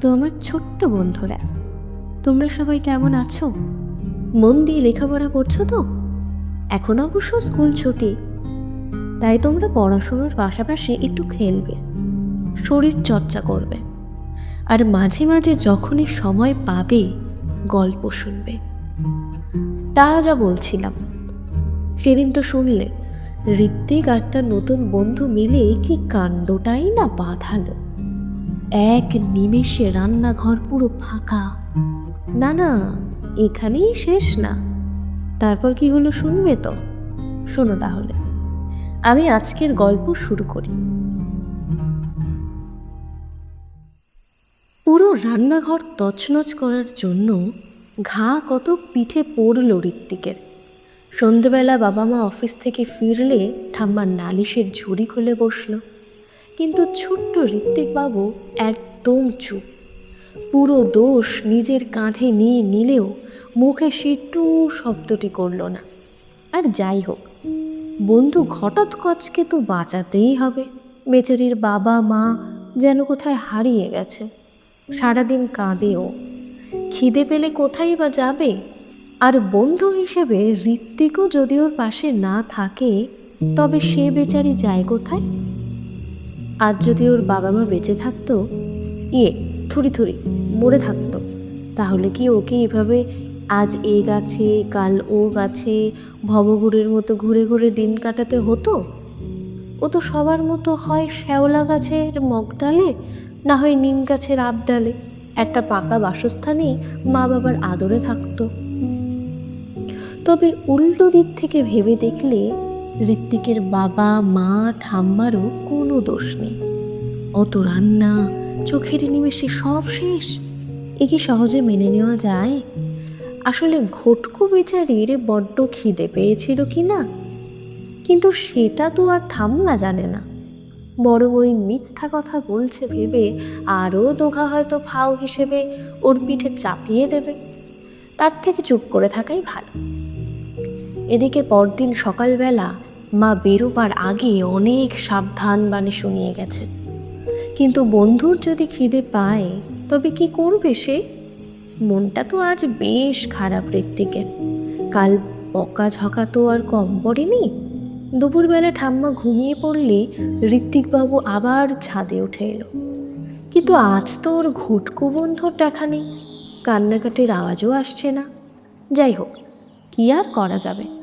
তো আমার ছোট্ট বন্ধুরা, তোমরা সবাই কেমন আছো? মন দিয়ে লেখাপড়া করছ তো? এখন অবশ্য স্কুল ছুটি, তাই তোমরা পড়াশোনার পাশাপাশি একটু খেলবে, শরীর চর্চা করবে, আর মাঝে মাঝে যখনই সময় পাবে, গল্প শুনবে। তা যা বলছিলাম। সেদিন তো শুনলে, ঋত্বিক আর তার নতুন বন্ধু মিলে কি কাণ্ডটাই না বাঁধালো। এক নিমেষে রান্নাঘর পুরো ফাঁকা। না না, এখানেই শেষ না। তারপর কি হলো শুনবে তো? শোনো তাহলে। আমি আজকের গল্প শুরু করি। পুরো রান্নাঘর তছনছ করার জন্য ঘা কত পিঠে পড়ল ঋত্বিকের। সন্ধেবেলা বাবা মা অফিস থেকে ফিরলে ঠাম্মার নালিশের ঝুড়ি খুলে বসল। কিন্তু ছোট্ট ঋত্বিকবাবু একদম চুপ। পুরো দোষ নিজের কাঁধে নিয়ে নিলেও মুখে সে টু শব্দটি করল না। আর যাই হোক, বন্ধু ঘটোৎকচকে তো বাঁচাতেই হবে। বেচারির বাবা মা যেন কোথায় হারিয়ে গেছে। সারাদিন কাঁদেও। খিদে পেলে কোথায় বা যাবে? আর বন্ধু হিসেবে ঋত্বিকও যদি ওর পাশে না থাকে, তবে সে বেচারি যায় কোথায়? আজ যদি ওর বাবা মা বেঁচে থাকতো ইয়ে থুরি থুরি, মরে থাকতো, তাহলে কি ওকে এভাবে আজ এ গাছে, কাল ও গাছে, ভবঘুরের মতো ঘুরে ঘুরে দিন কাটাতে হতো? ও তো সবার মতো হয় শ্যাওলা গাছের মগডালে না হয় নিম গাছের আবডালে একটা পাকা বাসস্থানেই মা বাবার আদরে থাকতো। তবে উল্টো দিক থেকে ভেবে দেখলে ঋত্বিকের বাবা, মা, ঠাম্মারও কোনো দোষ নেই। অত রান্না, চোখের নিমেষে সব শেষ। এ কি সহজে মেনে নেওয়া যায়? আসলে ঘটকু বেচারির বড্ড খিদে পেয়েছিল কি না? কিন্তু সেটা তো আর ঠাম্মা জানে না। বড় ওই মিথ্যা কথা বলছে ভেবে আরও দোঘা হয়তো ফাও হিসেবে ওর পিঠে চাপিয়ে দেবে। তার থেকে চুপ করে থাকাই ভালো। এদিকে পরদিন সকালবেলা মা বেরোবার আগে অনেক সাবধান বাণী শুনিয়ে গেছে। কিন্তু বন্ধুর যদি খিদে পায়, তবে কি করবে সে? মনটা তো আজ বেশ খারাপ ঋত্বিকের। কাল বকা ঝকা তো আর কম পড়েনি। দুপুরবেলা ঠাম্মা ঘুমিয়ে পড়লে ঋত্বিকবাবু আবার ছাদে উঠে এলো। কিন্তু আজ তো ওর ঘুটকু বন্ধুর দেখা নেই। কান্নাকাটির আওয়াজও আসছে না। যাই হোক, কি আর করা যাবে?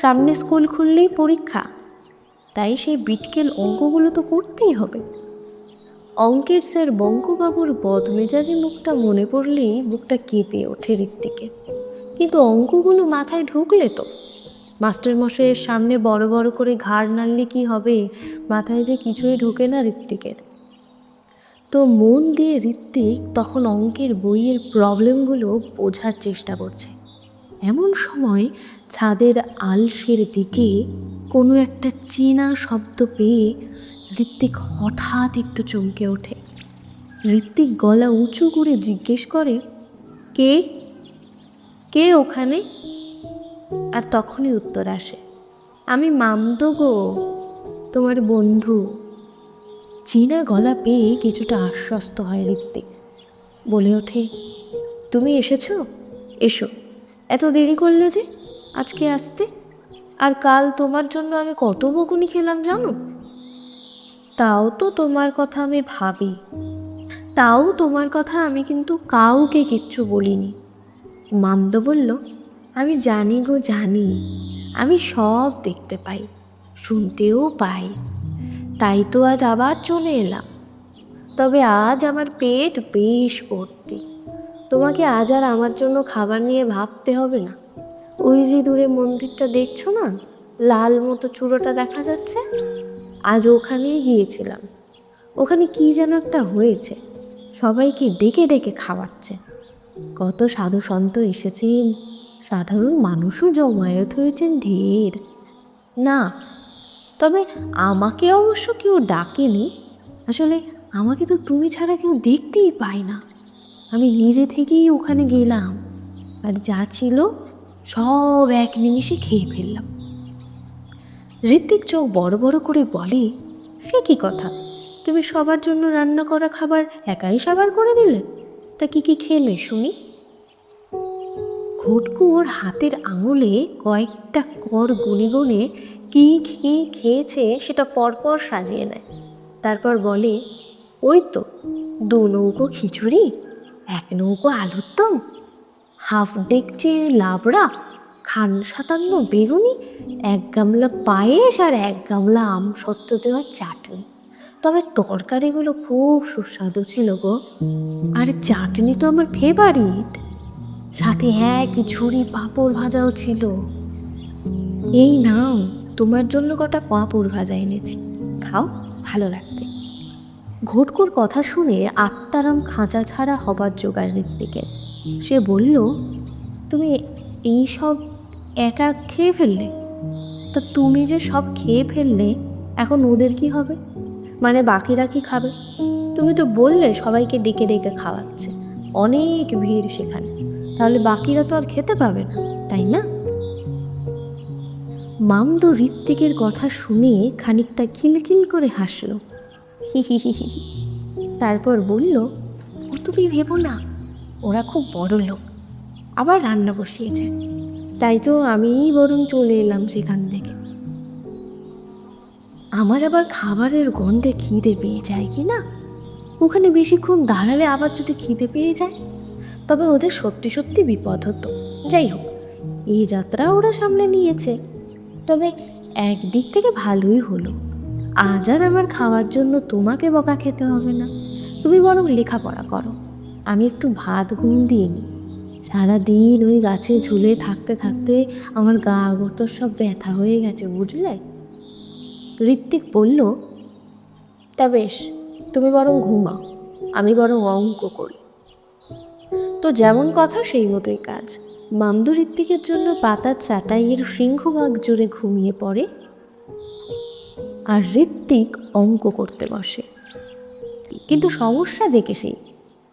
সামনে স্কুল খুললেই পরীক্ষা। তাই সেই বিটকেল অঙ্কগুলো তো করতেই হবে। অঙ্কের স্যার বঙ্কবাবুর বদমেজাজি মুখটা মনে পড়লেই বুকটা কেঁপে ওঠে ঋত্বিকে কিন্তু অঙ্কগুলো মাথায় ঢুকলে তো। মাস্টারমশাইয়ের সামনে বড় বড় করে ঘাড় নাড়লে কি হবে? মাথায় যে কিছুই ঢোকে না ঋত্বিকের তো মন দিয়ে ঋত্বিক তখন অঙ্কের বইয়ের প্রবলেমগুলো বোঝার চেষ্টা করছে। এমন সময় ছাদের আলসের দিকে কোনো একটা চেনা শব্দ পেয়ে ঋত্বিক হঠাৎ একটু চমকে ওঠে। ঋত্বিক গলা উঁচু করে জিজ্ঞেস করে, কে? কে ওখানে? আর তখনই উত্তর আসে, আমি মামদো গো, তোমার বন্ধু। চীনা গলা পেয়ে কিছুটা আশ্বস্ত হয় ঋত্বিক, বলে ওঠে, তুমি এসেছ? এসো। এত দেরি করলে যে? আজকে আসতে? আর কাল তোমার জন্য আমি কত বকুনি খেলাম জানো? তাও তো তোমার কথা আমি ভাবি। তাও তোমার কথা আমি কিন্তু কাউকে কিচ্ছু বলিনি। মামদ বলল, আমি জানি গো, জানি। আমি সব দেখতে পাই, শুনতেও পাই। তাই তো আজ আবার চলে এলাম। তবে আজ আমার পেট বেশ ভর্তি। তোমাকে আজ আর আমার জন্য খাবার নিয়ে ভাবতে হবে না। ওই যে দূরে মন্দিরটা দেখছ না? লাল মতো চূড়োটা দেখা যাচ্ছে। আজ ওখানেই গিয়েছিলাম। ওখানে কি যেন একটা হয়েছে। সবাইকে ডেকে ডেকে খাওয়াচ্ছে। কত সাধু সন্ত এসেছেন। সাধারণ মানুষও জমায়েত হয়েছেন ঢের। না, তবে আমাকে অবশ্য কেউ ডাকেনি। আসলে আমাকে তো তুমি ছাড়া কেউ দেখতেই পায় না। আমি নিজে থেকেই ওখানে গেলাম। আর যা ছিল সব এক নিমিষে খেয়ে ফেললাম। ঋত্বিক চোখ বড় বড় করে বলে, সে কি কথা? তুমি সবার জন্য রান্না করা খাবার একাই সাবার করে দিলে? তা কি কি খেলে, শুনি? ঘটকু ওর হাতের আঙুলে কয়েকটা কর গুনে গুনে কী কী খেয়েছে সেটা পরপর সাজিয়ে নেয়। তারপর বলে, ওই তো, দু নৌকো খিচুড়ি এক নৌকো আলুর হাফ ডেকচে লাবড়া, খান সাতান্ন বেগুনি এক গামলা পায়েস আর এক গামলা আম সত্য দেওয়া চাটনি। তবে তরকারিগুলো খুব সুস্বাদু ছিল গো। আর চাটনি তো আমার ফেভারিট সাথে এক ঝুড়ি পাঁপড় ভাজাও ছিল। এই নাও, তোমার জন্য কটা পাঁপড় ভাজা এনেছি। খাও, ভালো লাগবে। ঘটকুর কথা শুনে আত্মারাম খাঁচা ছাড়া হবার জোগাড় ঋত্বিকের। সে বলল, তুমি এই সব একা খেয়ে ফেললে? তা তুমি যে সব খেয়ে ফেললে, এখন ওদের কি হবে? মানে বাকিরা কি খাবে? তুমি তো বললে সবাইকে ডেকে ডেকে খাওয়াচ্ছে। অনেক ভিড় সেখানে। তাহলে বাকিরা তো আর খেতে পাবে না, তাই না? মামদো ঋত্বিকের কথা শুনে খানিকটা খিলখিল করে হাসল। হি হি হি হি। তারপর বলল, ও তুমি ভেবো না, ওরা খুব বড় লোক, আবার রান্না বসিয়েছে। তাই তো আমিই বরং চলে এলাম সেখান থেকে। আমার আবার খাবারের গন্ধে খিদে পেয়ে যায় কি না? ওখানে বেশিক্ষণ দাঁড়ালে আবার যদি খিদে পেয়ে যায়? তবে ওদের সত্যি সত্যি বিপদ হতো। যাই হোক, এই যাত্রা ওরা সামলে নিয়েছে। তবে একদিক থেকে ভালোই হলো। আজ আর আমার খাওয়ার জন্য তোমাকে বকা খেতে হবে না। তুমি বরং লেখাপড়া করো। আমি একটু ভাত ঘুম দিয়ে নিই। সারাদিন ওই গাছে ঝুলে থাকতে থাকতে আমার গা গোতর সব ব্যথা হয়ে গেছে, বুঝলে? ঋত্বিক বলল, তা বেশ, তুমি বরং ঘুমাও। আমি বরং অঙ্ক করি। তো যেমন কথা সেই মতোই কাজ। মামদু ঋত্বিকের জন্য পাতার চাটাইয়ের সিংহভাগ জুড়ে ঘুমিয়ে পড়ে। আর ঋত্বিক অঙ্ক করতে বসে। কিন্তু সমস্যা যে সেই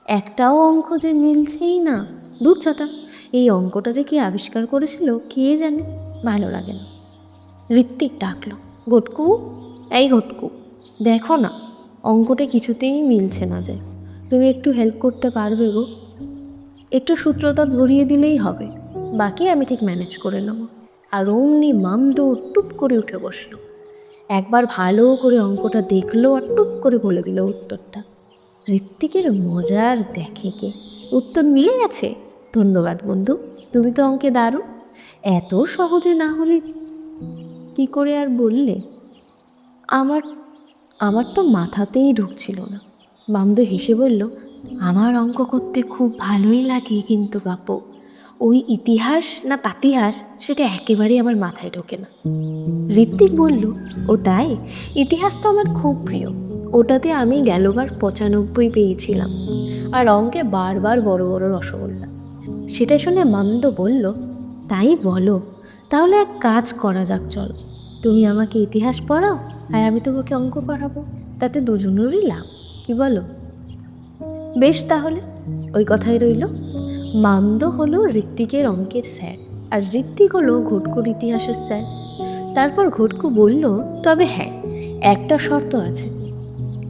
একটাও অঙ্ক যে মিলছেই না। দুচ্ছাতা এই অঙ্কটা যে কে আবিষ্কার করেছিল, কে জানে? ভালো লাগে না। ঋত্বিক ডাকলো, ঘটকু, এই ঘটকু, দেখো না, অঙ্কটা কিছুতেই মিলছে না যে। তুমি একটু হেল্প করতে পারবে গো। একটু সূত্রতা ধরিয়ে দিলেই হবে। বাকি আমি ঠিক ম্যানেজ করে নেব। আর অমনি মামদো টুপ করে উঠে বসল। একবার ভালো করে অঙ্কটা দেখল আর টুপ করে বলে দিল উত্তরটা। ঋত্বিকের মজার দেখে কে? উত্তর মিলে গেছে ধন্যবাদ বন্ধু, তুমি তো অঙ্কে দারুণ। এত সহজে না হলে কি করে আর বললে? আমার আমার তো মাথাতেই ঢুকছিল না। মামদো হেসে বলল, আমার অঙ্ক করতে খুব ভালোই লাগে কিন্তু বাপু। ওই ইতিহাস না পাতিহাস, সেটা একেবারেই আমার মাথায় ঢোকে না। ঋত্বিক বলল, ও তাই? ইতিহাস তো আমার খুব প্রিয়। ওটাতে আমি গেলবার পঁচানব্বই পেয়েছিলাম। আর অঙ্কে বারবার বড় বড় রসগোল্লা। সেটা শুনে মামদো বলল, তাই বলো, তাহলে এক কাজ করা যাক, চলো। তুমি আমাকে ইতিহাস পড়াও, আর আমি তোমাকে অঙ্ক পড়াবো। তাতে দুজনেরই লাভ, কি বলো? বেশ তাহলে, ওই কথাই রইল। মামদো হলো ঋত্বিকের অঙ্কের স্যার, আর ঋত্বিক হলো ঘটকুর ইতিহাসের স্যার। তারপর ঘটকু বলল, তবে হ্যাঁ একটা শর্ত আছে।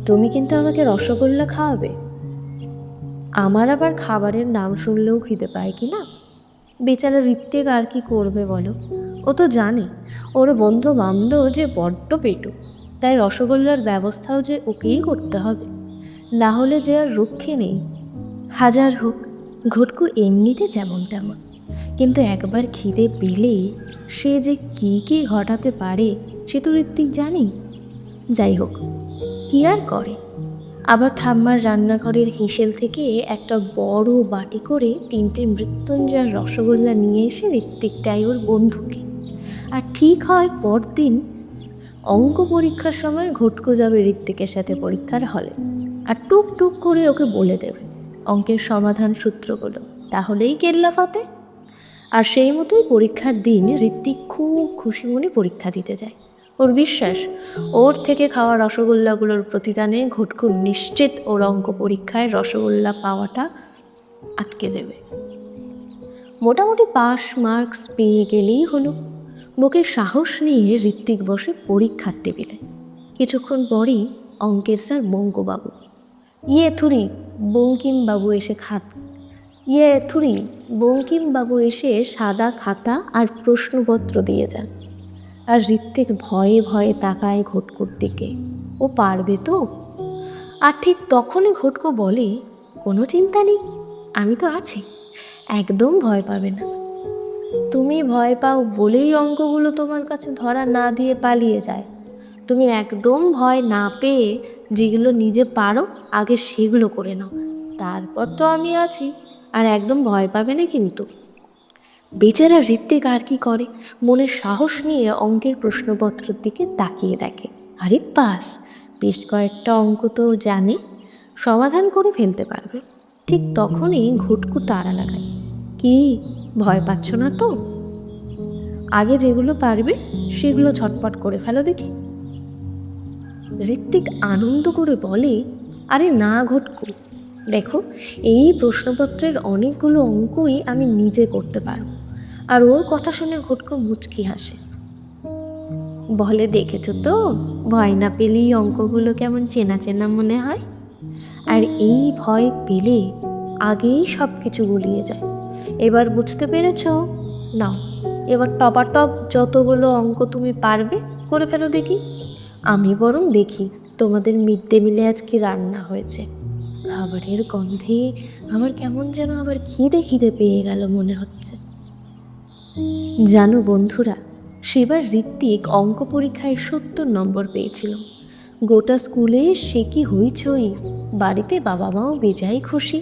তুমি কিন্তু আমাকে রসগোল্লা খাওয়াবে। আমার আবার খাবারের নাম শুনলেও খিদে পায় কি না? বেচারা ঋত্বিক আর কি করবে বলো? ও তো জানে, ওর বন্ধু মামদো যে বড্ড পেটু, তাই রসগোল্লার ব্যবস্থাও যে ওকেই করতে হবে। না হলে যে আর রক্ষে নেই। হাজার হোক ঘটকু এমনিতে যেমন তেমন কিন্তু একবার খিদে পেলেই সে যে কী কী ঘটাতে পারে, সে তো ঋত্বিক জানি যাই হোক, কি আর করে? আবার ঠাম্মার রান্নাঘরের হিসেল থেকে একটা বড় বাটি করে তিনটে মৃত্যুঞ্জয় রসগোল্লা নিয়ে এসে ঋত্বিকটাই ওর বন্ধুকে। আর ঠিক হয় পরদিন অঙ্ক পরীক্ষার সময় ঘটকো যাবে ঋত্বিকের সাথে পরীক্ষার হলে। আর টুক টুক করে ওকে বলে দেবে। অঙ্কের সমাধান সূত্রগুলো। তাহলেই কেল্লা ফাতে আর সেই মতোই পরীক্ষার দিন ঋত্বিক খুব খুশি মনে পরীক্ষা দিতে যায়। ওর বিশ্বাস, ওর থেকে খাওয়া রসগোল্লাগুলোর প্রতিদানে ঘটকু নিশ্চিত ওর অঙ্ক পরীক্ষায় রসগোল্লা পাওয়াটা আটকে দেবে। মোটামুটি পাস মার্কস পেয়ে গেলেই হলো। বুকে সাহস নিয়ে ঋত্বিক বসে পরীক্ষার টেবিলে। কিছুক্ষণ পরই অঙ্কের স্যার বঙ্গবাবু। ইয়ে থুরি বঙ্কিমবাবু এসে খাত। ইয়ে থুরি বঙ্কিমবাবু এসে সাদা খাতা আর প্রশ্নপত্র দিয়ে যান। আর ঋত্বিক ভয়ে ভয়ে তাকায় ঘটকুর দিকে। ও পারবে তো? আর ঠিক তখনই ঘটকো বলে, কোনো চিন্তা নেই, আমি তো আছি। একদম ভয় পাবে না। তুমি ভয় পাও বলেই অঙ্কগুলো তোমার কাছে ধরা না দিয়ে পালিয়ে যায়। তুমি একদম ভয় না পেয়ে যেগুলো নিজে পারো, আগে সেগুলো করে নাও। তারপর তো আমি আছি, আর একদম ভয় পাবে না কিন্তু। বেচারা ঋত্বিক আর কি করে? মনে সাহস নিয়ে অঙ্কের প্রশ্নপত্রের দিকে তাকিয়ে দেখে। আরে পাস বেশ কয়েকটা অঙ্ক তো জানে। সমাধান করে ফেলতে পারবে। ঠিক তখনই ঘুটকু তাড়া লাগায়। কি, ভয় পাচ্ছ না তো? আগে যেগুলো পারবে, সেগুলো ঝটপট করে ফেলো দেখি। ঋত্বিক আনন্দ করে বলে, আরে না ঘটকু, দেখো, এই প্রশ্নপত্রের অনেকগুলো অঙ্কই আমি নিজে করতে পারব। আর ওর কথা শুনে ঘটকু মুচকি হাসে। বলে, দেখেছ তো ভয় না পেলেই অঙ্কগুলো কেমন চেনা চেনা মনে হয়? আর এই ভয় পেলে আগেই সব কিছু গুলিয়ে যায়। এবার বুঝতে পেরেছ? নাও, এবার টপাটপ যতগুলো অঙ্ক তুমি পারবে করে ফেলো দেখি। আমি বরং দেখি তোমাদের মিড ডে মিলে আজ কি রান্না হয়েছে। খাবারের গন্ধে আমার কেমন যেন আবার খিদে খিদে পেয়ে গেল মনে হচ্ছে। জানো বন্ধুরা, সেবার ঋত্বিক অঙ্ক পরীক্ষায় সত্তর নম্বর পেয়েছিল। গোটা স্কুলে সে কি হইচই, বাড়িতে বাবা মাও বেজায় খুশি।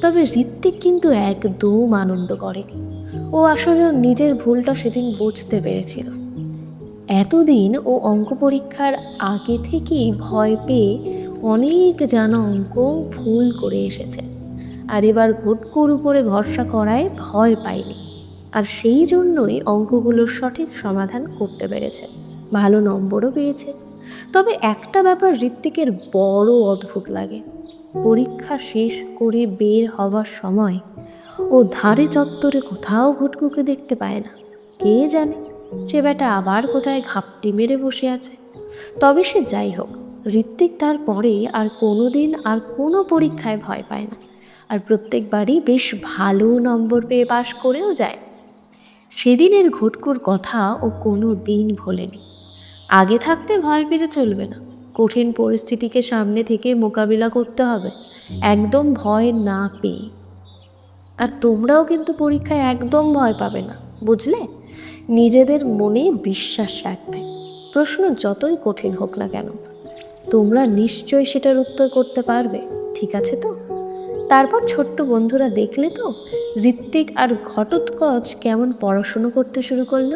তবে ঋত্বিক কিন্তু একদম আনন্দ করেনি। ও আসলে নিজের ভুলটা সেদিন বুঝতে পেরেছিল। এতদিন ও অঙ্ক পরীক্ষার আগে থেকেই ভয় পেয়ে অনেক জানা অঙ্ক ভুল করে এসেছে। আর এবার ঘটকুর উপরে ভরসা করায় ভয় পায়নি আর সেই জন্যই অঙ্কগুলোর সঠিক সমাধান করতে পেরেছে। ভালো নম্বরও পেয়েছে। তবে একটা ব্যাপার ঋত্বিকের বড় অদ্ভুত লাগে। পরীক্ষা শেষ করে বের হওয়ার সময় ও ধারে চত্বরে কোথাও ঘুটকুকে দেখতে পায় না। কে জানে? সে বেটা আবার কোথায় ঘাপটি মেরে বসে আছে। তবে সে যাই হোক, ঋত্বিক তারপরে আর কোনো দিন আর কোনো পরীক্ষায় ভয় পায় না। আর প্রত্যেকবারই বেশ ভালো নম্বর পেয়ে পাশ করেও যায়। সেদিনের ঘটকুর কথা ও কোনো দিন ভোলেনি। আগে থাকতে ভয় পেলে চলবে না। কঠিন পরিস্থিতিকে সামনে থেকে মোকাবিলা করতে হবে। একদম ভয় না পেয়ে। আর তোমরাও কিন্তু পরীক্ষায় একদম ভয় পাবে না, বুঝলে? নিজেদের মনে বিশ্বাস রাখবে। প্রশ্ন যতই কঠিন হোক না কেন, তোমরা নিশ্চয়ই সেটার উত্তর করতে পারবে, ঠিক আছে তো? তারপর ছোট্ট বন্ধুরা দেখলে তো ঋত্বিক আর ঘটোৎকচ কেমন পড়াশুনো করতে শুরু করল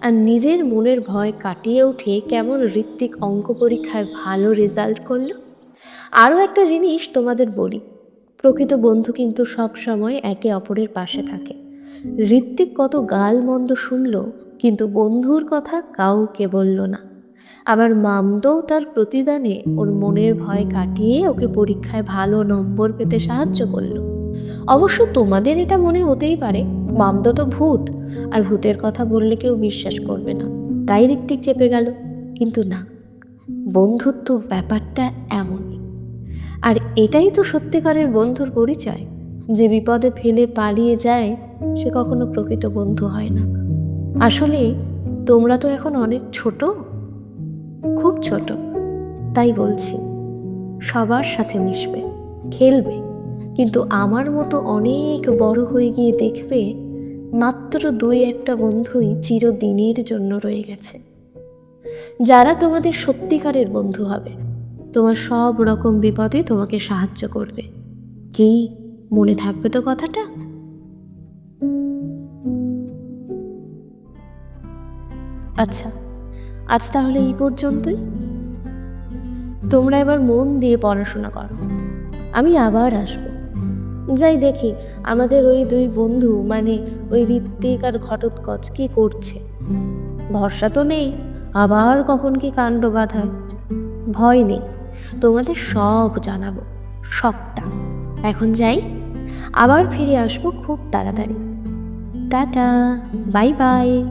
আর নিজের মনের ভয় কাটিয়ে উঠে কেমন ঋত্বিক অঙ্ক পরীক্ষায় ভালো রেজাল্ট করল। আরও একটা জিনিস তোমাদের বলি, প্রকৃত বন্ধু কিন্তু সব সময় একে অপরের পাশে থাকে। ঋত্বিক কত গাল মন্দ শুনল, কিন্তু বন্ধুর কথা কাউকে বলল না। আবার মামদও তার প্রতিদানে ওর মনের ভয় কাটিয়ে ওকে পরীক্ষায় ভালো নম্বর পেতে সাহায্য করল। অবশ্য তোমাদের এটা মনে হতেই পারে, মামদ তো ভূত, আর ভূতের কথা বললে কেউ বিশ্বাস করবে না। তাই ঋত্বিক চেপে গেল, কিন্তু না, বন্ধুত্ব ব্যাপারটা এমনই। আর এটাই তো সত্যিকারের বন্ধুর পরিচয়। যে বিপদে ফেলে পালিয়ে যায়, সে কখনো প্রকৃত বন্ধু হয় না। আসলে তোমরা তো এখন অনেক ছোট। খুব ছোট। তাই বলছি, সবার সাথে মিশবে, খেলবে। কিন্তু আমার মতো অনেক বড় হয়ে গিয়ে দেখবে, মাত্র দুই একটা বন্ধুই চিরদিনের জন্য রয়ে গেছে। যারা তোমাদের সত্যিকারের বন্ধু হবে, তোমার সব রকম বিপদে তোমাকে সাহায্য করবে। কি মনে থাকবে তো কথাটা? আচ্ছা আজ তাহলে এই পর্যন্তই। তোমরা এবার মন দিয়ে পড়াশোনা করো। আমি আবার আসব। যাই দেখি, আমাদের ওই দুই বন্ধু মানে ওই ঋত্বিক আর ঘটোৎকচ কি করছে? ভরসা তো নেই, আবার কখন কি কাণ্ড বাঁধায়? ভয় নেই, তোমাদের সব জানাব, সবটা। এখন যাই। আবার ফিরে আসব খুব তাড়াতাড়ি। Tata bye bye.